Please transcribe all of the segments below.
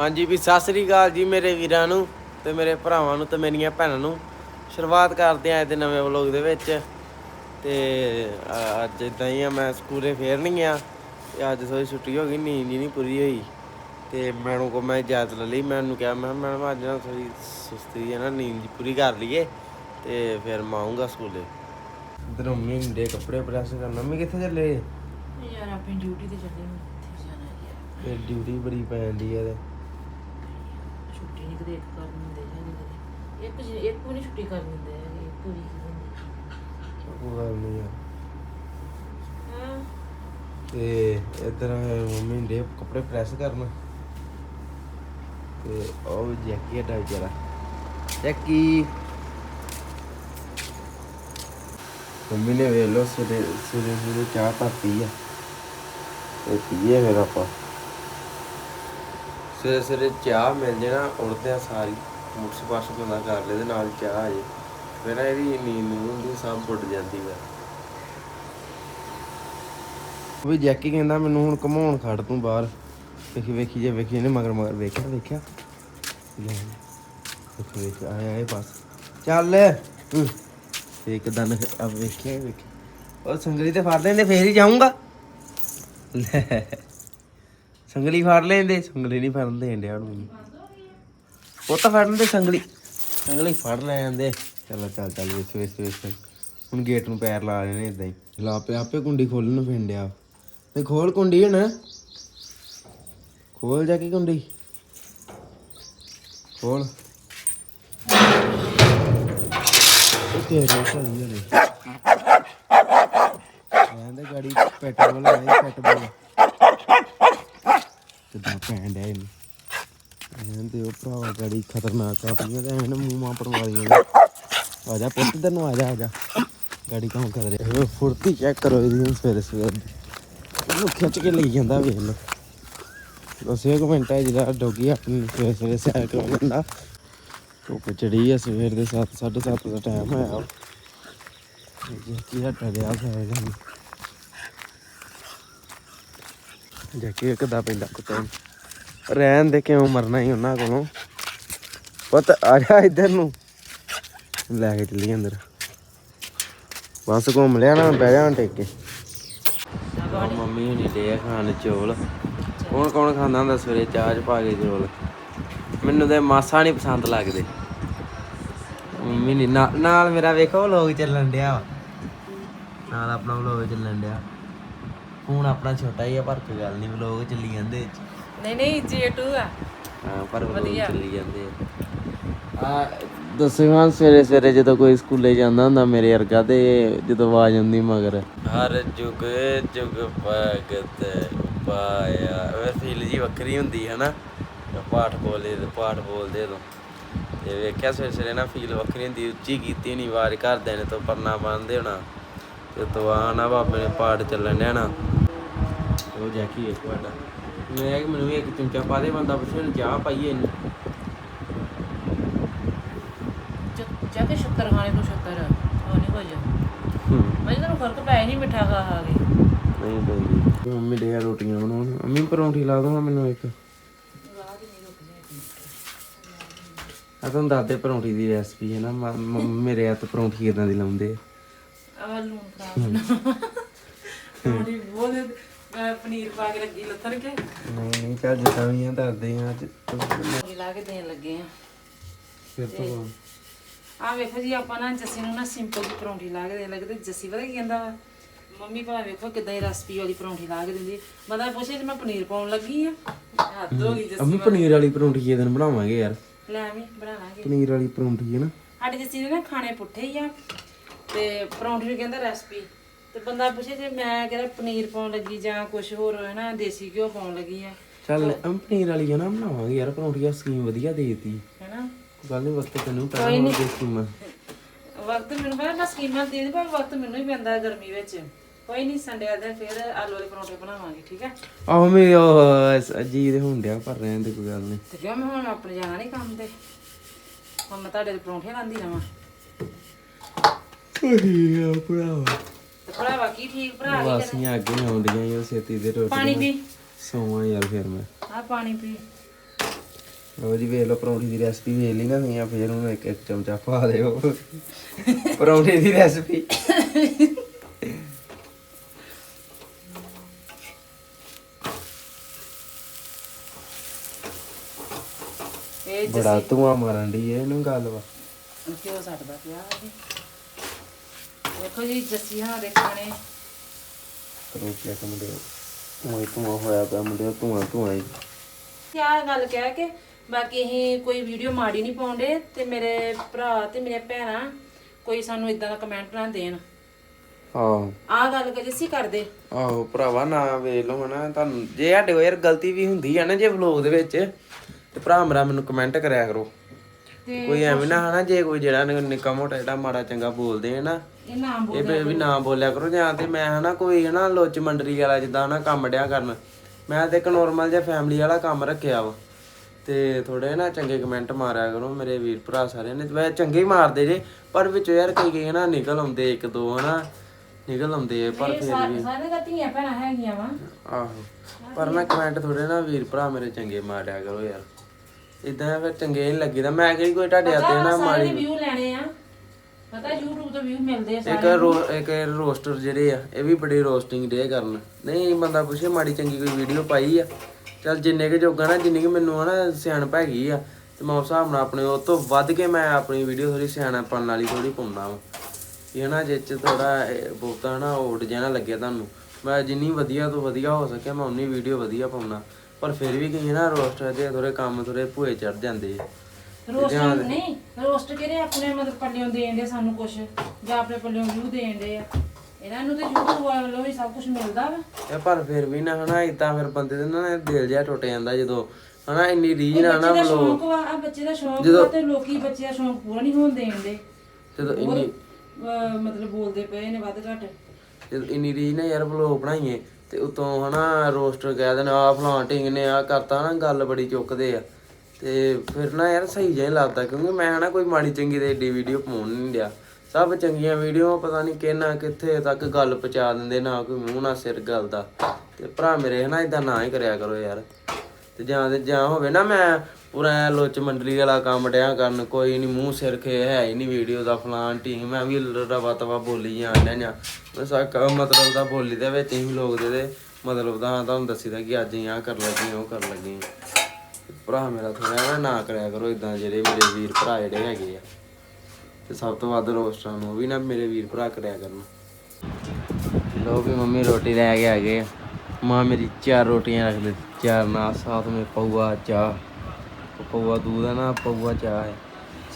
ਹਾਂਜੀ ਵੀ ਸਤਿ ਸ੍ਰੀ ਅਕਾਲ ਜੀ ਮੇਰੇ ਵੀਰਾਂ ਨੂੰ ਤੇ ਮੇਰੇ ਭਰਾਵਾਂ ਨੂੰ ਤੇ ਮੇਰੀਆਂ ਭੈਣਾਂ ਨੂੰ। ਸ਼ੁਰੂਆਤ ਕਰਦੇ ਆਂ ਅੱਜ ਦੇ ਨਵੇਂ ਵਲੌਗ ਦੇ ਵਿੱਚ। ਤੇ ਅੱਜ ਇਦਾਂ ਹੀ ਆ ਮੈਂ ਸਕੂਲੇ ਫੇਰ ਨਹੀਂ ਆ ਤੇ ਅੱਜ ਥੋੜੀ ਛੁੱਟੀ ਹੋ ਗਈ ਨੀਂਦ ਹੀ ਨਹੀਂ ਪੂਰੀ ਹੋਈ। ਤੇ ਮੈਡਮ ਕੋ ਮੈਂ ਇਜਾਜ਼ਤ ਲੈ ਲਈ ਮੈਨੂੰ ਕਿਹਾ ਮੈਂ ਮੈਡਮ ਅੱਜ ਨਾ ਥੋੜੀ ਸੁਸਤੀ ਹੈ ਨਾ ਨੀਂਦ ਪੂਰੀ ਕਰ ਲਈਏ ਤੇ ਫਿਰ ਮੈਂ ਆਉਂਗਾ ਸਕੂਲੇ। ਇਧਰ ਮੰਮੀ ਦੇ ਕੱਪੜੇ ਪ੍ਰੈਸ ਕਰਨਾ ਮੰਮੀ ਕਿੱਥੇ ਚੱਲੇ? ਯਾਰ ਆਪਣੀ ਡਿਊਟੀ ਤੇ ਚੱਲੇ ਮੈਂ ਤੇ ਡਿਊਟੀ ਬੜੀ ਪੈ ਜਾਂਦੀ ਹੈ ਤੇ। ਛੁੱਟੀ ਨਹੀਂ ਕਦੇ ਇੱਕ ਕਰ ਦਿੰਦੇ ਹੈਗੇ ਕਦੇ। ਇੱਕ ਜੀ- ਇੱਕ ਵੀ ਨਹੀਂ ਛੁੱਟੀ ਕਰ ਦਿੰਦੇ ਹੈਗੇ ਇੱਕ ਵੀ ਕੀ ਦਿੰਦੇ ਕੋਈ ਗੱਲ ਨਹੀਂ ਆ। ਹਾਂ। ਤੇ ਇਧਰ ਮੰਮੀ ਦੇ ਕੱਪੜੇ ਪ੍ਰੈਸ ਕਰਨ। ਤੇ ਉਹ ਜੈਕੀ ਹੈ ਵਿਚਾਰਾ ਜੈਕੀ। ਮੰਮੀ ਨੇ ਵੇਖ ਲੋ ਸਵੇਰੇ ਸਵੇਰੇ ਸਵੇਰੇ ਚਾਹ ਤਾਂ ਪੀ ਆ। ਤੇ ਪੀਏ ਫਿਰ ਆਪਾਂ। ਸਵੇਰੇ ਸਵੇਰੇ ਚਾਹ ਮਿਲ ਜੇ ਨਾ ਉੜਦੇ ਸਾਰੀ ਮੁੱਠ ਪਾਸ ਬੰਦਾ ਕਰ ਲੈ ਤੇ ਨਾਲ ਚਾਹ ਆ ਜੇ। ਫਿਰ ਨਾ ਇਹਦੀ ਨੀਂਦ ਨੂੰ ਹੁੰਦੀ, ਸਭ ਉੱਡ ਜਾਂਦੀ ਵਾ ਵੀ ਜੈਕੀ ਕਹਿੰਦਾ, ਮੈਨੂੰ ਹੁਣ ਘਮਾਉਣ ਖੜ ਤੂੰ ਬਾਹਰ। ਵੇਖੀ ਵੇਖੀ ਜੇ ਵੇਖੀ ਇਹਨੇ, ਮਗਰ ਮਗਰ ਵੇਖਿਆ ਵੇਖਿਆ? ਲੈ, ਵੇਖੀ ਵੇਖੀ ਆਇਆ ਇਹ ਪਾਸ ਚੱਲ। ਇੱਕ ਦਨ ਆ ਵੇਖਿਆ ਵੇਖਿਆ। ਉਹ ਸੰਗਲੀ ਤੇ ਫੜ ਲੈਂਦੇ, ਫੇਰ ਹੀ ਜਾਊਂਗਾ। ਲੈ। ਸੰਗਲੀ ਫੜ ਲੈਂਦੇ ਸੰਗਲੀ ਨਹੀਂ ਫੜਨ ਡਿਆ ਹੁਣ ਉਹ ਤਾਂ ਲੈਂਦੇ ਸੰਗਲੀ। ਸੰਗਲੀ ਫੜ ਲੈ ਜਾਂਦੇ। ਚੱਲ ਚੱਲ ਚੱਲ ਵੇਖ ਵੇਖ ਵੇਖ ਹੁਣ ਗੇਟ ਨੂੰ ਪੈਰ ਲਾ ਲੈਣੇ ਇਦਾਂ ਹੀ। ਲਾ ਪੇ ਆਪੇ ਕੁੰਡੀ ਖੋਲਣ ਨੂੰ ਫਿੰਡਿਆ ਤੇ ਖੋਲ ਕੁੰਡੀ ਹੁਣ। ਖੋਲ ਜਾ ਕੇ ਕੁੰਡੀ। ਖੋਲ। ਤੇਰੇ ਸਹੀ ਹਲੇ ਕਹਿੰਦੇ ਗਾੜੀ ਪੈਟਰੋਲ ਆਈ ਪੈਟਰੋਲ ਕਿੱਦਾਂ ਪੈਣ ਡਿਆ ਇਹਨੂੰ ਕਹਿੰਦੇ ਉਹ ਭਰਾਵਾ, ਗਾੜੀ ਖਤਰਨਾਕ ਆਪਣੀਆਂ ਤੇ ਐਨ ਮੂੰਹ ਪਰਵਾਲੀਆਂ ਆ ਜਾ ਪੁੱਤ ਇਧਰ ਨੂੰ ਆ ਜਾ ਆ ਜਾ। ਗਾੜੀ ਕੰਮ ਕਰ ਰਿਹਾ। ਫੁਰਤੀ ਚੈੱਕ ਕਰੋ ਇਹਦੀ ਸਵੇਰੇ ਸਵੇਰੇ ਇਹਨੂੰ ਖਿੱਚ ਕੇ ਲਈ ਜਾਂਦਾ, ਵੇਖ ਲਓ। ਦੱਸਿਓ ਕਮੈਂਟ ਹੈ ਜਿਹੜਾ ਡੋਗੀ ਆਪਣੀ ਸਵੇਰੇ ਸਵੇਰੇ ਸੈਰ ਕਰਾਉਣ ਜਾਂਦਾ ਧੁੱਪ ਚੜੀ ਆ, ਸਵੇਰ ਦੇ 7 7:30 ਦਾ ਟਾਈਮ ਹੋਇਆ। ਜੇ ਕੀ ਹਟਾ ਗਿਆ ਸਾਰੇ ਜਣ ਜੇ ਪੈਂਦਾ ਕੁੱਤੇ ਰਹਿਣ ਦੇ ਕਿਉਂ ਮਰਨਾ ਹੀ ਉਹਨਾਂ ਕੋਲੋਂ। ਪੁੱਤ, ਆ ਜਾ ਇੱਧਰ ਨੂੰ। ਲੈ ਕੇ ਚੱਲੀ ਅੰਦਰ। ਬਸ ਘੁੰਮ ਲਿਆ ਨਾ, ਬਹਿ ਜਾ ਟੇਕ ਕੇ ਮੰਮੀ ਹੁਣੀ ਡੇ ਖਾਣ ਚੋਲ। ਕੌਣ ਕੌਣ ਖਾਂਦਾ ਹੁੰਦਾ ਸਵੇਰੇ ਚਾਹ ਚ ਪਾ ਕੇ ਚੋਲ? ਮੈਨੂੰ ਤੇ ਮਾਸਾ ਨਹੀਂ ਪਸੰਦ ਲੱਗਦੇ। ਮੰਮੀ ਨਾਲ ਮੇਰਾ ਵੇਖੋ ਲੋਕ ਚੱਲਣ ਡਿਆ ਨਾਲ ਆਪਣਾ ਵਲੋਗ ਚੱਲਣ ਡਿਆ। ਹੁਣ ਆਪਣਾ ਛੋਟਾ ਹੀ ਆ ਪਰ ਕੋਈ ਗੱਲ ਨਹੀਂ ਵਲੋਗ ਚੱਲੀ ਜਾਂਦੇ। ਨਹੀਂ ਨਹੀਂ J2 ਆ। ਹਾਂ ਪਰ ਵਲੋਗ ਵਧੀਆ। ਚੱਲੀ ਜਾਂਦੇ ਆ। ਆ ਦਸਵਾਂ ਸਵੇਰੇ ਸਵੇਰੇ ਜਦੋਂ ਕੋਈ ਸਕੂਲੇ ਜਾਂਦਾ ਹੁੰਦਾ ਮੇਰੇ ਵਰਗਾ ਤੇ ਜਦੋਂ ਆਵਾਜ਼ ਆਉਂਦੀ ਮਗਰ। ਹਰ ਜੁਗ ਜੁਗ ਭਗਤ ਪਾਇਆ। ਵੇ ਫੀਲ ਜੀ ਵੱਖਰੀ ਹੁੰਦੀ ਹੈ ਨਾ ਪਾਠ ਬੋਲੇ ਤੇ ਪਾਠ ਬੋਲਦੇ ਉਦੋਂ। ਤੇ ਵੇਖਿਆ ਸਵੇਰੇ ਸਵੇਰੇ ਨਾ ਫੀਲ ਵੱਖਰੀ ਹੁੰਦੀ ਉੱਚੀ ਕੀਤੀ ਨਹੀਂ ਆਵਾਜ਼ ਘਰਦਿਆਂ ਨੇ ਤੋਂ ਪਰਨਾ ਬੰਨਦੇ ਹੋਣਾ। ਤੇ ਤਵਾਨਾ ਬਾਬੇ ਨੇ ਪਾਠ ਚੱਲਣ ਨਾ ਉਹ ਜੈਕੀ ਇੱਕ ਵਾਰ ਮੈਂ ਕਿ ਮੈਨੂੰ ਵੀ ਇੱਕ ਚਮਚਾ ਪਾ ਦੇ ਬੰਦਾ ਪੁੱਛੇ ਨੂੰ ਚਾਹ ਪਾਈਏ ਇਹਨੂੰ ਜ- ਜਾ ਕੇ ਸ਼ੱਕਰ ਖਾਣੇ ਤੋਂ ਸ਼ੱਕਰ ਹੋ ਨਹੀਂ ਕੁਝ। ਹੂੰ। ਮੈਂ ਤੈਨੂੰ ਫ਼ਰਕ ਪੈ ਨਹੀਂ ਮਿੱਠਾ ਖਾ ਖਾ ਕੇ। ਨਹੀਂ ਪੈਂਦੀ ਮੰਮੀ ਦੇ ਰੋਟੀਆਂ ਬਣਾਉਣ। ਮੰਮੀ ਪਰੌਂਠੀ ਲਾ ਦੋ ਮੈਨੂੰ ਇੱਕ। ਆ ਤੁਹਾਨੂੰ ਦੱਸਦੇ ਪਰੌਂਠੀ ਦੀ ਰੈਸਪੀ ਹੈ ਨਾ। ਮੇਰੇ ਹੱਥ ਪਰੌਂਠੀ ਇਦਾਂ ਦੀ ਲਾਉਂਦੇ ਆ। ਆ ਲੂਣ ਖਾ ਥੋੜੀ ਬਹੁਤ ਮੈਂ ਪਨੀਰ ਪਾ ਕੇ ਲੱਗੀ ਲੱਥਣ ਕੇ। ਨਹੀਂ ਨਹੀਂ ਚੱਲ ਜਿੱਦਾਂ ਵੀ ਆ ਦੱਸਦੇ ਆ ਅੱਜ ਪਨੀਰ ਲਾ ਕੇ ਦੇਣ ਲੱਗੇ ਆ। ਫਿਰ ਤੋਂ ਆ ਵੇਖੋ ਜੀ ਆਪਾਂ ਨਾ ਜੱਸੀ ਨੂੰ ਨਾ ਸਿੰਪਲ ਜਿਹੀ ਪਰੌਂਠੀ ਲਾ ਕੇ ਦੇਣ ਲੱਗੇ ਤੇ ਜੱਸੀ ਪਤਾ ਕੀ ਕਹਿੰਦਾ ਵਾ? ਮੰਮੀ ਭਲਾ ਵੇਖੋ ਕਿਦਾਂ ਦੀ ਰੈਸਪੀ ਵਾਲੀ ਪਰੌਂਠੀ ਲਾ ਕੇ ਦਿੰਦੀ। ਬੰਦਾ ਪੁੱਛੇ ਤੇ ਮੈਂ ਪਨੀਰ ਪਾਉਣ ਲੱਗੀ ਆ। ਹੱਦ ਹੋ ਗਈ ਜੱਸੀ ਅੰਮੀ ਪਨੀਰ ਵਾਲੀ ਪਰੌਂਠੀ ਇਹ ਦਿਨ ਬਣਾਵਾਂਗੇ ਯਾਰ? ਲੈ ਵੀ ਬਣਾਵਾਂਗੇ। ਪਨੀਰ ਵਾਲੀ ਪਰੌਂਠੀ ਹੈ ਨਾ। ਸਾਡੇ ਜੱਸੀ ਨੇ ਨਾ ਖਾਣੇ ਪੁੱਠੇ ਹੀ ਆ। ਤੇ ਪਰੌਂਠੀ ਨੂੰ ਕਹਿੰਦਾ ਰੈਸਪੀ ਤੇ ਬੰਦਾ ਪੁੱਛੇ ਜੇ ਮੈਂ ਕਹਿੰਦਾ ਪਨੀਰ ਪਾਉਣ ਲੱਗੀ ਜਾਂ ਕੁਝ ਹੋਰ ਹੈ ਨਾ ਦੇਸੀ ਘਿਓ ਪਾਉਣ ਲੱਗੀ ਆ। ਚੱਲ ਅੰਮ ਪਨੀਰ ਵਾਲੀ ਨਾ ਬਣਾਵਾਂਗੇ ਯਾਰ ਪਰੌਂਠੀ ਆ ਸਕੀਮ ਵਧੀਆ ਦੇਤੀ। ਹੈਨਾ? ਗੱਲ ਨਹੀਂ ਵਕਤ ਤੈਨੂੰ ਪਹਿਲਾਂ ਹੋਰ ਦੇ ਸਕੀਮਾਂ ਵਕਤ ਮੈਨੂੰ ਪਤਾ ਮੈਂ ਸਕੀਮਾਂ ਦੇ ਦੇ ਪਰ ਵਕਤ ਮੈਨੂੰ ਹੀ ਪੈਂਦਾ ਗਰਮੀ ਵਿੱਚ। ਕੋਈ ਨਹੀਂ ਸੰਡੇ ਆ ਦਿਨ ਫਿਰ ਆਲੂ ਵਾਲੇ ਪਰੌਂਠੇ ਬਣਾਵਾਂਗੇ ਠੀਕ ਹੈ ਆਹ ਉਹ ਜੀ ਦੇ ਹੁੰਦਿਆ ਪਰ ਰਹਿਣ ਦੇ ਕੋਈ ਗੱਲ ਨਹੀਂ ਤੇ ਕਿਉਂ ਮੈਂ ਹੁਣ ਆਪਣੇ ਜਾਣਾ ਨਹੀਂ ਕੰਮ ਤੇ? ਹੁਣ ਮੈਂ ਤੁਹਾਡੇ ਦੇ ਪਰੌਂਠੇ ਲਾਂਦੀ ਰਵਾਂ। ਠੀਕ ਆ ਭਰਾਵਾ। ਤੇ ਭਰਾਵਾ ਕੀ ਠੀਕ ਭਰਾ ਵਾਸੀਆਂ ਅੱਗੇ ਆਉਂਦੀਆਂ ਈ ਉਹ ਛੇਤੀ ਦੇ ਰੋਟੀ ਪਾਣੀ ਪੀ। ਸੋਵਾਂ ਯਾਰ ਫਿਰ ਮੈਂ। ਆ ਪਾਣੀ ਪੀ। ਲੋ ਜੀ ਵੇਖ ਲਓ ਪਰੌਂਠੀ ਦੀ ਰੈਸਪੀ ਵੇਖ ਲਈ ਨਾ ਨਹੀਂ ਆ ਫੇਰ ਉਹਨੂੰ ਇੱਕ ਇੱਕ ਚਮਚਾ ਪਾ ਦਿਓ। ਪਰੌਂਠੀ ਦੀ ਰੈਸਪੀ ਇਹ ਬੜਾ ਧੂਆਂ ਮਾਰਨ ਦੀ ਇਹਨੂੰ ਗੱਲ ਵਾ। ਕਿਉਂ ਸੱਟਦਾ ਪਿਆ ਜੀ ਦੇਖੋ ਜੀ ਜੱਸੀ ਹਾਂ ਦੇਖਣੇ ਕਰੋ ਚੈੱਕ ਮੁੰਡੇ ਉਹ ਧੂਆਂ ਹੋਇਆ ਪਿਆ ਮੁੰਡੇ ਧੂਆਂ ਧੂਆਂ ਹੀ। ਕਿਆ ਗੱਲ ਕਹਿ ਕੇ ਬਾਕੀ ਅਸੀਂ ਕੋਈ ਵੀਡੀਓ ਮਾੜੀ ਨਹੀਂ ਪਾਉਂਦੇ ਤੇ ਮੇਰੇ ਭਰਾ ਤੇ ਮੇਰੇ ਭੈਣਾਂ ਕੋਈ ਸਾਨੂੰ ਇਦਾਂ ਦਾ ਕਮੈਂਟ ਨਾ ਦੇਣ। ਆਹੋ। ਆਹ ਗੱਲ ਕਿ ਜੱਸੀ ਕਰਦੇ। ਆਹੋ ਭਰਾਵਾ ਨਾ ਵੇਖ ਲਓ ਹਨਾ ਤੁਹਾਨੂੰ ਜੇ ਸਾਡੇ ਕੋਲ ਯਾਰ ਗਲਤੀ ਵੀ ਹੁੰਦੀ ਆ ਨਾ ਜੇ ਵਲੋਗ ਦੇ ਵਿੱਚ ਤੇ ਭਰਾ ਮੇਰਾ ਮੈਨੂੰ ਕਮੈਂਟ ਕਰਿਆ ਕਰੋ। ਤੇ ਕੋਈ ਐਵੇਂ ਨਾ ਹਨਾ ਜੇ ਕੋਈ ਜਿਹੜਾ ਨਿ- ਨਿੱਕਾ ਮੋਟਾ ਜਿਹੜਾ ਮਾੜਾ ਚੰਗਾ ਬੋਲਦੇ ਆ ਨਾ ਇਹ ਨਾਮ ਬੋਲ ਇਹ ਵੀ- ਵੀ ਨਾ ਬੋਲਿਆ ਕਰੋ ਜਾਂ ਤੇ ਮੈਂ ਹਨਾ ਕੋਈ ਹਨਾ ਲੋਚ ਮੰਡਰੀ ਵਾਲਾ ਜਿੱਦਾਂ ਹਨਾ ਕੰਮ ਡਿਆ ਕਰਨ ਮੈਂ ਤੇ ਇੱਕ ਨੋਰਮਲ ਜਿਹਾ ਫੈਮਿਲੀ ਵਾਲਾ ਕੰਮ ਰੱਖਿਆ ਵਾ ਤੇ ਥੋੜੇ ਨਾ ਚੰਗੇ ਕਮੈਂਟ ਮਾਰਿਆ ਕਰੋ ਮੇਰੇ ਵੀਰ ਭਰਾ ਸਾਰਿਆਂ ਨੇ ਵੈਸੇ ਚੰਗੇ ਹੀ ਮਾਰਦੇ ਜੇ ਪਰ ਵਿੱਚੋਂ ਯਾਰ ਕਈ ਕਈ ਹਨਾ ਨਿਕਲ ਆਉਂਦੇ ਇੱਕ ਦੋ ਹਨਾ ਨਿਕਲ ਆਉਂਦੇ ਆ, ਪਰ ਫਿਰ ਵੀ ਸਾਰੇ ਦਾ ਧੀਆਂ ਭੈਣਾਂ ਹੈਗੀਆਂ ਵਾ। ਆਹੋ ਪਰ ਨਾ ਕਮੈਂਟ ਥੋੜੇ ਨਾ ਵੀਰ ਭਰਾ ਮੇਰੇ ਚੰਗੇ ਮਾਰਿਆ ਕਰੋ ਯਾਰ। ਇਦਾਂ ਫਿਰ ਚੰਗੇ ਨਹੀਂ ਲੱਗੀਦਾ। ਮੈਂ ਕਿਹੜੀ ਕੋਈ ਤੁਹਾਡੇ ਹੱਥੇ ਨਾ ਦੇ ਵਿਊ ਲੈਣੇ ਆ। ਪਤਾ YouTube ਤੋਂ ਵਿਊ ਮਿਲਦੇ ਆ ਇੱਕ ਰੋ ਇੱਕ ਰੋਸਟਰ ਜਿਹੜੇ ਆ ਇਹ ਵੀ ਬੜੀ ਰੋਸਟਿੰਗ ਡੇ ਕਰਨ। ਨਹੀਂ ਬੰਦਾ ਪੁੱਛੇ ਮਾੜੀ ਚੰਗੀ ਕੋਈ ਵੀਡੀਓ ਪਾਈ ਆ। ਚਲ ਜਿੰਨੇ ਕੇ ਜੋਗਾ ਨਾ ਜਿੰਨੀ ਕਿ ਮੈਨੂੰ ਹਨਾ ਸਿਆਣਪ ਹੈਗੀ ਆ ਤੇ ਮੈਂ ਉਸ ਹਿਸਾਬ ਨਾਲ ਆਪਣੇ ਉਹ ਤੋਂ ਵੱਧ ਕੇ ਮੈਂ ਆਪਣੀ ਵੀਡੀਓ ਥੋੜੀ ਸਿਆਣਪਣ ਵਾਲੀ ਥੋੜੀ ਪਾਉਣਾ ਵਾ। ਇਹ ਨਾ ਜਿਹ ਚ ਥੋੜਾ ਬਹੁਤਾ ਨਾ ਓਟ ਜਿਹਾ ਨਾ ਲੱਗੇ ਤੁਹਾਨੂੰ। ਮੈਂ ਜਿੰਨੀ ਵਧੀਆ ਤੋਂ ਵਧੀਆ ਹੋ ਸਕੇ ਮੈਂ ਉਨੀ ਵੀਡੀਓ ਵਧੀਆ ਪਾਉਣਾ। ਪਰ ਫਿਰ ਵੀ ਕਈ ਨਾ ਰੋਸਟਰ ਦੇ ਥੋੜੇ ਕੰਮ ਥੋੜੇ ਭੂਏ ਚੜ ਜਾਂਦੇ ਆ। ਰੋਸਟ ਨਹੀਂ ਰੋਸਟ ਕਿਹੜੇ ਆਪਣੇ ਮਤਲਬ ਪੱਲਿਓਂ ਦੇਣ ਦੇ ਸਾਨੂੰ ਕੁਝ ਜਾਂ ਆਪਣੇ ਪੱਲਿਓਂ ਵਿਊ ਦੇਣ ਦੇ ਆ। ਇਹਨਾਂ ਨੂੰ ਤੇ YouTube ਵੱਲੋਂ ਵੀ ਸਭ ਕੁਝ ਮਿਲਦਾ ਵਾ। ਇਹ ਪਰ ਫਿਰ ਵੀ ਨਾ ਹਨਾ ਇਦਾਂ ਫਿਰ ਬੰਦੇ ਦਾ ਨਾ ਦਿਲ ਜਿਹਾ ਟੁੱਟ ਜਾਂਦਾ ਜਦੋਂ ਹਨਾ ਇੰਨੀ ਰੀਝ ਨਾ ਦਾ ਬਲੋ ਆ ਬੱਚੇ ਦਾ ਸ਼ੌਂਕ ਵਾ ਤੇ ਲੋਕੀ ਬੱਚੇ ਦਾ ਸ਼ੌਂਕ ਪੂਰਾ ਨਹੀਂ ਹੋਣ ਦੇਣਦੇ ਜਦੋਂ ਇੰਨੀ ਅਹ ਮਤਲਬ ਬੋਲਦੇ ਪਏ ਨੇ ਵੱਧ ਘੱਟ। ਜਦੋਂ ਇੰਨੀ ਰੀਝ ਨਾ ਯਾਰ ਬਲੋ ਬਣਾਈਏ ਤੇ ਉਤੋਂ ਹਨਾ ਰੋਸਟਰ ਕਹਿ ਦੇਣ ਆ ਫਲਾਂ ਢਿੰਗ ਨੇ ਆ ਕਰਤਾ ਨਾ ਗੱਲ ਬੜੀ ਚੁੱਕਦੇ ਆ। ਤੇ ਫਿਰ ਨਾ ਯਾਰ ਸਹੀ ਜਿਹਾ ਲੱਗਦਾ, ਕਿਉਂਕਿ ਮੈਂ ਹਨਾ ਕੋਈ ਮਾੜੀ ਚੰਗੀ ਤੇ ਏਡੀ ਵੀਡੀਓ ਪਾਉਣ ਨਹੀਂ ਡਿਆ। ਸਭ ਚੰਗੀਆਂ ਵੀਡੀਓ, ਪਤਾ ਨਹੀਂ ਕਿੰਨਾ ਕਿੱਥੇ ਤੱਕ ਗੱਲ ਪਹੁੰਚਾ ਦਿੰਦੇ, ਨਾ ਕੋਈ ਮੂੰਹ ਨਾ ਸਿਰ ਗੱਲ ਦਾ। ਤੇ ਭਰਾ ਮੇਰੇ ਹਨਾ ਇਦਾਂ ਨਾ ਹੀ ਕਰਿਆ ਕਰੋ ਯਾਰ। ਤੇ ਜਾਂ ਤੇ ਜਾਂ ਹੋਵੇ ਨਾ ਮੈਂ ਪੂਰਾ ਐਂ ਲੁੱਚ ਮੰਡਲੀ ਵਾਲਾ ਕੰਮ ਡਿਆ ਕਰਨ, ਕੋਈ ਨਹੀਂ ਮੂੰਹ ਸਿਰ ਖੇ ਹੈ ਹੀ ਨਹੀਂ ਵੀਡੀਓ ਦਾ ਫਲਾਨ ਟੀਮ ਮੈਂ ਵੀ ਰਵਾ ਤਵਾ ਬੋਲੀ ਜਾਂਦਾ ਜਾਂ ਮੈਂ ਸਾ ਮਤਲਬ ਦਾ ਬੋਲੀ ਦੇ ਵਿੱਚ ਹੀ ਲੋਕ ਦੇ ਦੇ, ਮਤਲਬ ਦਾ ਤੁਹਾਨੂੰ ਦੱਸੀਦਾ ਕਿ ਅੱਜ ਹੀ ਆ ਕਰ ਲੱਗੀ, ਉਹ ਕਰ ਲੱਗੀ। ਭਰਾ ਮੇਰਾ ਥੋੜਾ ਨਾ ਕਰਿਆ ਕਰੋ ਇਦਾਂ ਜਿਹੜੇ ਮੇਰੇ ਵੀਰ ਭਰਾ ਜਿਹੜੇ ਹੈਗੇ ਆ। ਤੇ ਸਭ ਤੋਂ ਵੱਧ ਰੋਸਟਰਾਂ ਨੂੰ ਵੀ ਨਾ ਮੇਰੇ ਵੀਰ ਭਰਾ ਕਰਿਆ ਕਰਨ। ਲੋ ਵੀ ਮੰਮੀ ਰੋਟੀ ਲੈ ਕੇ ਆ ਗਏ ਆ। ਮਾਂ ਮੇਰੀ ਚਾਰ ਰੋਟੀਆਂ ਰੱਖ ਦੇ ਚਾਰ ਨਾਲ ਸਾਥ में ਪਊਆ ਚਾਹ। ਪਊਆ ਦੂਧ ਹੈ ਨਾ, ਪਊਆ ਚਾਹ ਹੈ।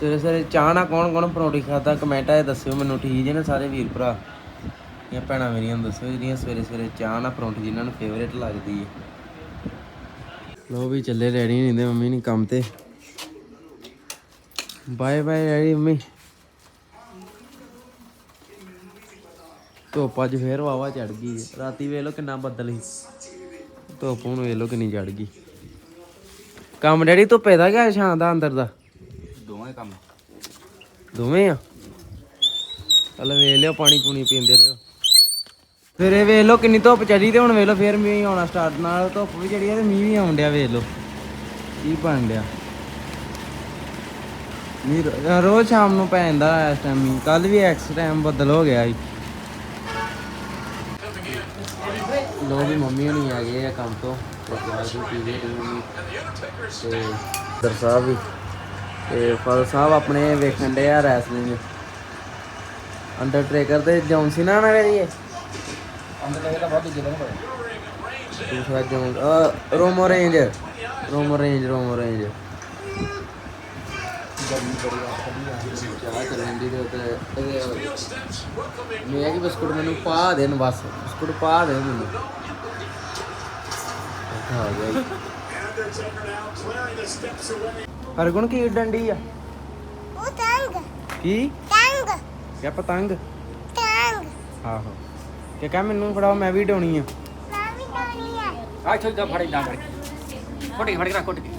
ਸਵੇਰੇ ਸਵੇਰੇ ਚਾਹ ਨਾ ਕੌਣ ਕੌਣ ਪਰੌਂਠੀ ਖਾਦਾ? ਕਮੈਂਟ ਆਏ ਦੱਸਿਓ ਮੈਨੂੰ, ਠੀਕ ਜੇ ਨਾ ਸਾਰੇ ਵੀਰ ਭਰਾ? ਜਾਂ ਭੈਣਾਂ ਮੇਰੀਆਂ ਦੱਸਿਓ ਜਿਹੜੀਆਂ ਸਵੇਰੇ ਸਵੇਰੇ ਚਾਹ ਨਾ ਪਰੌਂਠੀ, ਜਿਨ੍ਹਾਂ ਨੂੰ ਫੇਵਰੇਟ ਲੱਗਦੀ ਹੈ। ਲੋ ਵੀ ਚੱਲੇ ਰੈਡੀ ਨਹੀਂ ਦੇ ਮੰਮੀ ਨਹੀਂ ਕੰਮ ਤੇ। Bye bye ready mummy. ਧੁੱਪ ਅੱਜ ਫੇਰ ਵਾਵਾ ਚੜ ਗਈ ਰਾਤੀ ਵੇਖ ਲੋ ਕਿੰਨਾ ਬੱਦਲ ਸੀ। ਧੁੱਪ ਹੁਣ ਵੇਖ ਲੋ ਕਿੰਨੀ ਚੜ ਗਈ। ਕੰਮ ਡੈਡੀ ਧੁੱਪੇ ਦਾ ਗਿਆ ਛਾਂ ਦਾ ਅੰਦਰ ਦਾ? ਦੋਵੇਂ ਕੰਮ। ਦੋਵੇਂ ਆ? ਚੱਲ ਵੇਖ ਲਿਓ ਪਾਣੀ ਪੂਣੀ ਪੀਂਦੇ ਰਹੋ। ਫਿਰ ਇਹ ਵੇਖ ਲਓ ਕਿੰਨੀ ਧੁੱਪ ਚੜੀ ਤੇ ਹੁਣ ਵੇਖ ਲਓ ਫੇਰ ਮੀਂਹ ਆਉਣਾ ਸਟਾਰਟ ਨਾਲ ਧੁੱਪ ਵੀ ਚੜੀ ਆ ਤੇ ਮੀਂਹ ਵੀ ਆਉਣ ਡਿਆ ਵੇਖ ਲਓ ਕੀ ਬਣ ਡਿਆ। ਮੀਂਹ ਰੋਜ਼ ਸ਼ਾਮ ਨੂੰ ਪੈ ਜਾਂਦਾ ਇਸ ਟਾਈਮ ਮੀਂਹ ਕੱਲ ਵੀ ਐਕਸ ਟਾਈਮ ਬੱਦਲ ਹੋ ਗਿਆ ਸੀ। ਲੋ ਵੀ ਮੰਮੀ ਹੁਣੀ ਆ ਗਏ ਆ ਕੰਮ ਤੋਂ। ਤੇ ਚਾਹ ਚੂਹ ਪੀ ਗਏ ਤੇ ਮੰਮੀ ਤੇ ਦਰ ਸਾਹਿਬ ਵੀ। ਤੇ ਫਾਦਰ ਸਾਹਿਬ ਆਪਣੇ ਵੇਖਣ ਦੇ ਆ ਰੈਸਲਿੰਗ ਅੰਡਰਟੇਕਰ ਤੇ ਜੌਨ ਸੀਨਾ ਨਾਲ ਕਰੀਏ ਅੰਦਰ ਲੈ ਤਾਂ ਬਹੁਤ ਦੂਜੇ ਦਿਨ ਪਏ ਦੂਸਰਾ ਜੌਨ ਅ ਰੋਮੋ ਰੇਂਜ। ਰੋਮੋ ਰੇਂਜ ਰੋਮੋ ਰੇਂਜ। ਗਰਮੀ ਬੜੀ ਆ ਠੰਡੀ ਆ। ਚਾਹ ਚੱਲਣ ਦੀ ਤੇ ਉੱਤੇ ਇਹਦੇ ਮੈਂ ਕਿ ਬਿਸਕੁਟ ਮੈਨੂੰ ਪਾ ਦੇਣ ਬਸ ਬਿਸਕੁਟ ਪਾ ਦੇ ਮੈਨੂੰ। ਆ ਗਿਆ। ਹਰਗੁਣ ਕੀ ਡੰਡੀ ਆ? ਉਹ ਤੰਗ। ਕੀ? ਤੰਗ। ਕਿਆ ਪਤੰਗ ਤੰਗ? ਆਹੋ। ਕਿ ਕਹ ਮੈਨੂੰ ਫੜਾਓ ਮੈਂ ਵੀ ਡਾਉਣੀ ਆ। ਮੈਂ ਵੀ ਡਾਣੀ ਹੈ ਆ ਇੱਥੇ ਜਾ ਫੜੀ ਡਾਂਗ ਫੜ ਕੇ ਫੜ ਕੇ ਰੱਖ ਕੁੱਟ ਕੇ।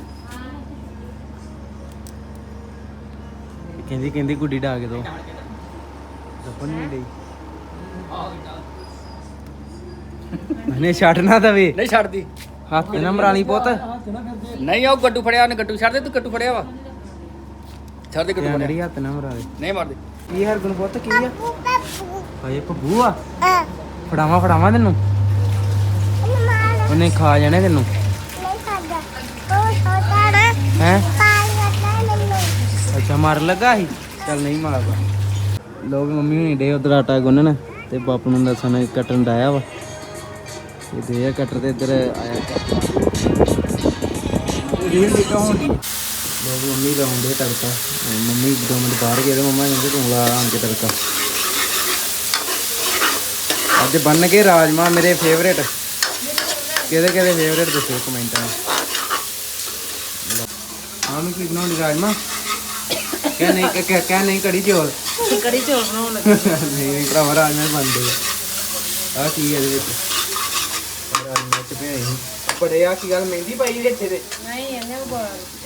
ਕਹਿੰਦੀ ਕਹਿੰਦੀ ਗੁੱਡੀ ਡਾ ਕੇ ਦੋ। ਲੱਭਣ ਨਹੀਂ ਡਈ। ਇਹਨੇ ਛੱਡ ਨਾ ਦਵੇ। ਨਹੀਂ ਛੱਡਦੀ। ਹੱਥ ਨਾ ਮਰਾਲੀ ਪੁੱਤ। ਨਹੀਂ ਉਹ ਗੱਡੂ ਫੜਿਆ ਉਹਨੇ ਗੱਡੂ ਛੱਡ ਦੇ ਤੂੰ ਗੱਡੂ ਫੜਿਆ ਵਾ। ਛੱਡ ਦੇ ਗੱਡੂ ਫੜਿਆ। ਹੱਥ ਨਾ ਮਰਾਲੀ ਨਹੀਂ ਮਾਰਦੇ। ਕੀ ਹਰਗੁਣ ਪੁੱਤ ਕੀ ਆ? ਹਾਏ ਭੱਬੂ ਆ। ਫੜਾਵਾਂ ਫੜਾਵਾਂ ਤੈਨੂੰ। ਉਹਨੂੰ ਖਾ ਜਾਣੇ ਤੈਨੂੰ। ਨਹੀਂ ਖਾਦਾ। ਉਹ ਛੋਟਾ ਨਾ। ਹੈ? ਅੱਛਾ ਮਾਰ ਲੱਗਾ ਸੀ ਚੱਲ ਨਹੀਂ ਮਾਰਦਾ ਲੋਕ ਮੰਮੀ ਹੁਣੀ ਡੇ ਉਧਰ ਆਟਾ ਗੁੰਨਣ ਤੇ ਬਾਪੂ ਨੂੰ ਦੱਸਣ ਕੱਟਣ ਡਾਇਆ ਵਾ ਤੇ ਦੇ ਆ ਕਟਰ ਤੇ ਇੱਧਰ ਆਇਆ ਰੀਲ ਲਿਖਾ ਹੁੰਦੀ ਲੋਕ ਮੰਮੀ ਲਾਉਂਦੇ ਤੜਕਾ ਮੰਮੀ ਦੋ ਮਿੰਟ ਬਾਹਰ ਗਏ ਤੇ ਮੰਮਾ ਕਹਿੰਦੇ ਤੂੰ ਲਾ ਆਣ ਕੇ ਤੜਕਾ ਅੱਜ ਬਣ ਕੇ ਰਾਜਮਾ ਮੇਰੇ ਫੇਵਰੇਟ ਕਿਹਦੇ ਕਿਹਦੇ ਫੇਵਰੇਟ ਦੱਸੋ ਕਮੈਂਟਾਂ ਵਿੱਚ ਆਨੂੰ ਕੀ ਰਾਜਮਾ ਕਹਿ ਨਹੀਂ ਕਹਿ ਕਹਿ ਨਹੀਂ ਕੜੀ ਚੌਲ। ਕੜੀ ਚੌਲ ਬਣਾਉਣ ਲੱਗੇ। ਨਹੀਂ ਨਹੀਂ ਭਰਾਵਾ ਰਾਜਮਾ ਬਣਦੇ ਆ ਕੀ ਹੈ ਇਹਦੇ ਵਿੱਚ? ਰਾਜਮਾ ਚ ਪਿਆ ਹੀ ਬੜੇ ਆ ਕੀ ਗੱਲ ਮਹਿੰਦੀ ਪਾਈ ਵਿੱਚ ਇਹਦੇ ਨਹੀਂ ਇਹਨੇ ਉਹ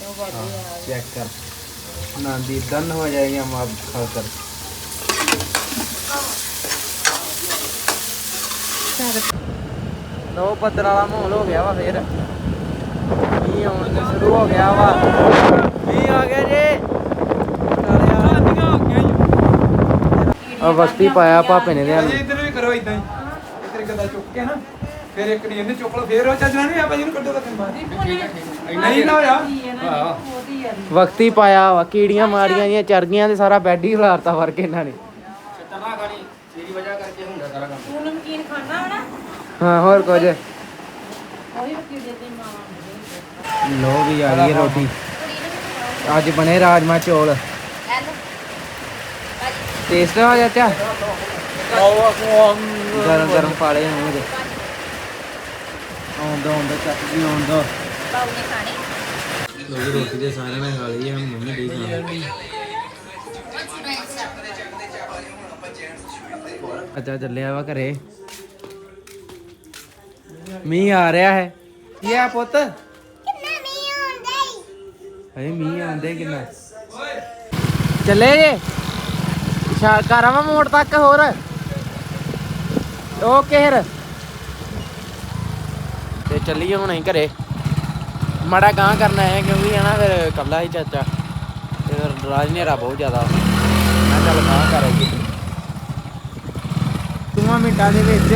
ਉਹ ਆ। ਚੈੱਕ ਕਰ। ਨਾ ਦੀ ਦਨ ਹੋ ਜਾਏਗੀ ਹਮ ਆਪ ਖਾ ਕਰ। ਲੋ ਬੱਦਲ ਵਾਲਾ ਮਾਹੌਲ ਹੋ ਗਿਆ ਵਾ ਫੇਰ। ਮੀਂਹ ਆਉਣ ਤੇ ਸ਼ੁਰੂ ਹੋ ਗਿਆ ਵਾ। ਮੀਂਹ ਆ ਗਿਆ ਜੀ। ਆ ਵਕਤੀ ਪਾਇਆ ਭਾਪੇ ਨੇ ਦੇ ਇੱਧਰ ਵੀ ਕਰੋ ਇਦਾਂ ਹੀ। ਇੱਧਰ ਗੱਦਾ ਚੁੱਕ ਕੇ ਨਾ ਫਿਰ ਇੱਕ ਨੀ ਇਹਨੇ ਚੁੱਕ ਲਓ ਫਿਰ ਉਹ ਚੱਜਣਾ ਨਹੀਂ ਆਪਾਂ ਜਿਹਨੂੰ ਕੱਢੋ ਤਾਂ ਬਾਅਦ। ਨਹੀਂ ਨਾ ਹੋਇਆ। ਆ ਵਕਤੀ ਪਾਇਆ ਵਾ ਕੀੜੀਆਂ ਮਾੜੀਆਂ ਦੀਆਂ ਚਰ ਗਈਆਂ ਤੇ ਸਾਰਾ ਬੈੱਡ ਹੀ ਖਿਲਾਰਤਾ ਵਰ ਕੇ ਇਹਨਾਂ ਨੇ। ਛੱਤਰ ਨਾ ਖਾਣੀ ਤੇਰੀ ਵਜ੍ਹਾ ਕਰਕੇ ਹੁੰਦਾ ਸਾਰਾ ਕੰਮ। ਤੂੰ ਨਮਕੀਨ ਖਾਣਾ ਹੋਣਾ? ਹਾਂ ਹੋਰ ਕੁਝ। ਉਹੀ ਕੀ ਦੇ ਦੇ ਮਾਂ ਲੋ ਵੀ ਆ ਗਈ ਰੋਟੀ। ਅੱਜ ਬਣੇ ਰਾਜਮਾ ਚੌਲ। ਟੇਸਟ ਆ ਜਾਤਾ ਗਰਮ ਗਰਮ ਪਾਲੇ ਮੂੰਹ ਦੇ। ਆਉਂਦਾ ਆਉਂਦਾ ਚੱਕ ਵੀ ਆਉਂਦਾ ਲੋਕ ਰੋਟੀ ਦੇ ਸਾਰਿਆਂ ਨੇ ਖਾ ਲਈ ਆ ਮੰਮੀ ਦੀ ਖਾਣੀ ਅੱਛਾ ਚੱਲਿਆ ਵਾ ਘਰੇ। ਮੀਂਹ ਆ ਰਿਹਾ ਹੈ। ਕੀ ਆ ਪੁੱਤ? ਕਿੰਨਾ ਨਹੀਂ ਆਉਂਦਾ ਹਏ ਮੀਂਹ ਆਉਂਦੇ ਕਿੰਨਾ। ਚੱਲੇ ਜੇ? ਸ਼ਾ ਕਰਾਵਾ ਮੋੜ ਤੱਕ ਹੋਰ। ਓਕੇ ਫਿਰ। ਤੇ ਚੱਲੀਏ ਹੁਣ ਅਸੀਂ ਘਰੇ। ਮੜਾ ਗਾਂ ਕਰਨਾ ਹੈ ਕਿਉਂਕਿ ਹੈ ਨਾ ਫਿਰ ਕੱਲਾ ਹੀ ਚਾਚਾ। ਤੇ ਫਿਰ ਰਾਜ ਨੇਰਾ ਬਹੁਤ ਜ਼ਿਆਦਾ। ਮੈਂ ਚੱਲ ਗਾਂ ਕਰਾਂਗੇ ਦੋਵਾਂ ਮਿੰਟਾਂ ਦੇ ਵਿੱਚ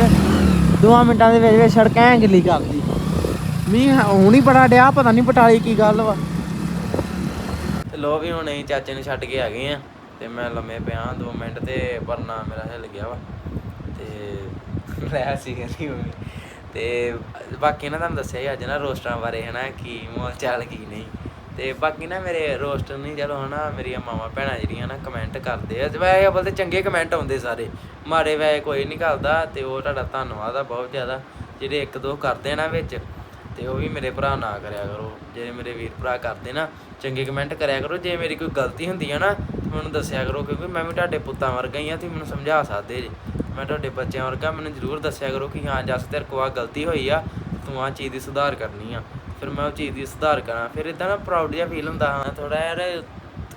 ਦੋਵਾਂ ਮਿੰਟਾਂ ਦੇ ਵਿੱਚ ਵਿੱਚ ਸੜਕ ਐਂ ਗਿੱਲੀ ਕਰਦੀ ਮੀਂਹ ਹੁਣ ਹੀ ਬੜਾ ਡਿਆ ਪਤਾ ਨਹੀਂ ਬਟਾਲੀ ਕੀ ਗੱਲ ਵਾ। ਤੇ ਲੋ ਵੀ ਹੁਣ ਅਸੀਂ ਚਾਚੇ ਨੂੰ ਛੱਡ ਕੇ ਆ ਗਏ ਆ ਤੇ ਮੈਂ ਲੰਮੇ ਪਿਆ 2 ਮਿੰਟ ਤੇ ਪਰਨਾ ਮੇਰਾ ਹਿੱਲ ਗਿਆ ਵਾ। ਤੇ ਲੈ ਸੀ ਨਹੀਂ ਮੰਮੀ ਤੇ ਬਾਕੀ ਨਾ ਤੁਹਾਨੂੰ ਦੱਸਿਆ ਹੀ ਅੱਜ ਨਾ ਰੋਸਟਰਾਂ ਬਾਰੇ ਹਨਾ, ਕੀ ਮੋਲ ਚਾਲ, ਕੀ ਨਹੀਂ। ਤੇ ਬਾਕੀ ਨਾ ਮੇਰੇ ਰੋਸਟਰ ਨਹੀਂ ਚਲੋ ਹਨਾ ਮੇਰੀਆਂ ਮਾਵਾਂ ਭੈਣਾਂ ਜਿਹੜੀਆਂ ਨਾ ਕਮੈਂਟ ਕਰਦੇ ਆ ਵੈਸੇ ਅਵਲ ਤੇ ਚੰਗੇ ਕਮੈਂਟ ਆਉਂਦੇ ਸਾਰੇ। ਮਾੜੇ ਵੈਸੇ ਕੋਈ ਨਹੀਂ ਕਰਦਾ ਤੇ ਉਹ ਤੁਹਾਡਾ ਧੰਨਵਾਦ ਆ ਬਹੁਤ ਜ਼ਿਆਦਾ, ਜਿਹੜੇ ਇੱਕ ਦੋ ਕਰਦੇ ਆ ਨਾ ਵਿੱਚ। ਤੇ ਉਹ ਵੀ ਮੇਰੇ ਭਰਾ ਨਾ ਕਰਿਆ ਕਰੋ। ਜੇ ਮੇਰੇ ਵੀਰ ਭਰਾ ਕਰਦੇ ਨਾ, ਚੰਗੇ ਕਮੈਂਟ ਕਰਿਆ ਕਰੋ। ਜੇ ਮੇਰੀ ਕੋਈ ਗਲਤੀ ਹੁੰਦੀ ਹੈ ਨਾ, ਤੇ ਮੈਨੂੰ ਦੱਸਿਆ ਕਰੋ, ਕਿਉਂਕਿ ਮੈਂ ਵੀ ਤੁਹਾਡੇ ਪੁੱਤਾਂ ਵਰਗਾ ਹੀ ਆ, ਤੁਸੀਂ ਮੈਨੂੰ ਸਮਝਾ ਸਕਦੇ ਜੇ। ਮੈਂ ਤੁਹਾਡੇ ਬੱਚਿਆਂ ਵਰਗਾ, ਮੈਨੂੰ ਜ਼ਰੂਰ ਦੱਸਿਆ ਕਰੋ ਕਿ ਹਾਂ, ਜਸ ਤੇਰੇ ਕੋਲ ਆਹ ਗਲਤੀ ਹੋਈ ਆ, ਤੂੰ ਆਹ ਚੀਜ਼ ਦੀ ਸੁਧਾਰ ਕਰਨੀ ਆ। ਫਿਰ ਮੈਂ ਉਹ ਚੀਜ਼ ਦੀ ਸੁਧਾਰ ਕਰਾਂ। ਫਿਰ ਇਦਾਂ ਨਾ ਪ੍ਰਾਊਡ ਜਿਹਾ ਫੀਲ ਹੁੰਦਾ, ਹਾਂ ਥੋੜਾ ਯਾਰ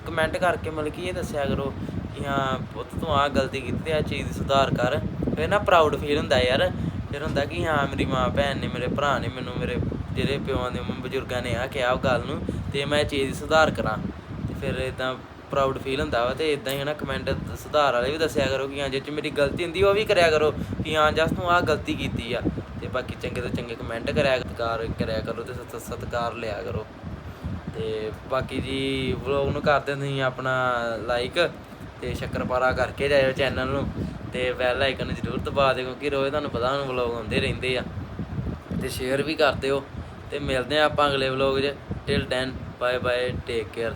ਕਮੈਂਟ ਕਰਕੇ ਮਤਲਬ ਕਿ ਇਹ ਦੱਸਿਆ ਕਰੋ ਕਿ ਹਾਂ, ਪੁੱਤ ਤੂੰ ਆਹ ਗਲਤੀ ਕੀਤੀ ਆ ਚੀਜ਼ ਦੀ ਸੁਧਾਰ ਕਰ। ਫਿਰ ਨਾ ਪ੍ਰਾਊਡ ਫੀਲ ਹੁੰਦਾ ਯਾਰ। ਫਿਰ ਹੁੰਦਾ ਕਿ ਹਾਂ ਮੇਰੀ ਮਾਂ ਭੈਣ ਨੇ, ਮੇਰੇ ਭਰਾ ਨੇ ਮੈਨੂੰ, ਮੇਰੇ ਜਿਹੜੇ ਪਿਓਾਂ ਦੇ ਬਜ਼ੁਰਗਾਂ ਨੇ ਆ ਕਿਹਾ ਉਹ ਗੱਲ ਨੂੰ ਤੇ ਮੈਂ ਇਹ ਚੀਜ਼ ਦੀ ਸੁਧਾਰ ਕਰਾਂ। ਤੇ ਫਿਰ ਇਦਾਂ ਪ੍ਰਾਊਡ ਫੀਲ ਹੁੰਦਾ ਵਾ ਤੇ ਇਦਾਂ ਹੀ ਨਾ ਕਮੈਂਟ ਸੁਧਾਰ ਵਾਲੇ ਵੀ ਦੱਸਿਆ ਕਰੋ ਕਿ ਹਾਂ ਜੇ ਚ ਮੇਰੀ ਗਲਤੀ ਹੁੰਦੀ ਉਹ ਵੀ ਕਰਿਆ ਕਰੋ ਕਿ ਹਾਂ ਜਸ ਤੂੰ ਆਹ ਗਲਤੀ ਕੀਤੀ ਆ। ਤੇ ਬਾਕੀ ਚੰਗੇ ਤੋਂ ਚੰਗੇ ਕਮੈਂਟ ਕਰਿਆ, ਸਤਿਕਾਰ ਕਰਿਆ ਕਰੋ ਤੇ ਸਤ- ਸਤਿਕਾਰ ਲਿਆ ਕਰੋ। ਤੇ ਬਾਕੀ ਜੀ ਵਲੌਗ ਨੂੰ ਕਰਦੇ ਤੁਸੀਂ ਆਪਣਾ ਲਾਈਕ ਤੇ ਸ਼ੱਕਰਪਾਰਾ ਕਰਕੇ ਜਾਇਓ ਚੈਨਲ ਨੂੰ। ਤੇ ਬੈਲ ਆਈਕਨ ਜ਼ਰੂਰ ਦਬਾ ਦਿਓ, ਕਿਉਂਕਿ ਰੋਜ਼ ਤੁਹਾਨੂੰ ਪਤਾ ਹੁਣ ਵਲੌਗ ਆਉਂਦੇ ਰਹਿੰਦੇ ਆ। ਤੇ ਸ਼ੇਅਰ ਵੀ ਕਰ ਦਿਓ, ਤੇ ਮਿਲਦੇ ਆ ਆਪਾਂ ਅਗਲੇ ਵਲੌਗ 'ਚ। Till then bye bye take care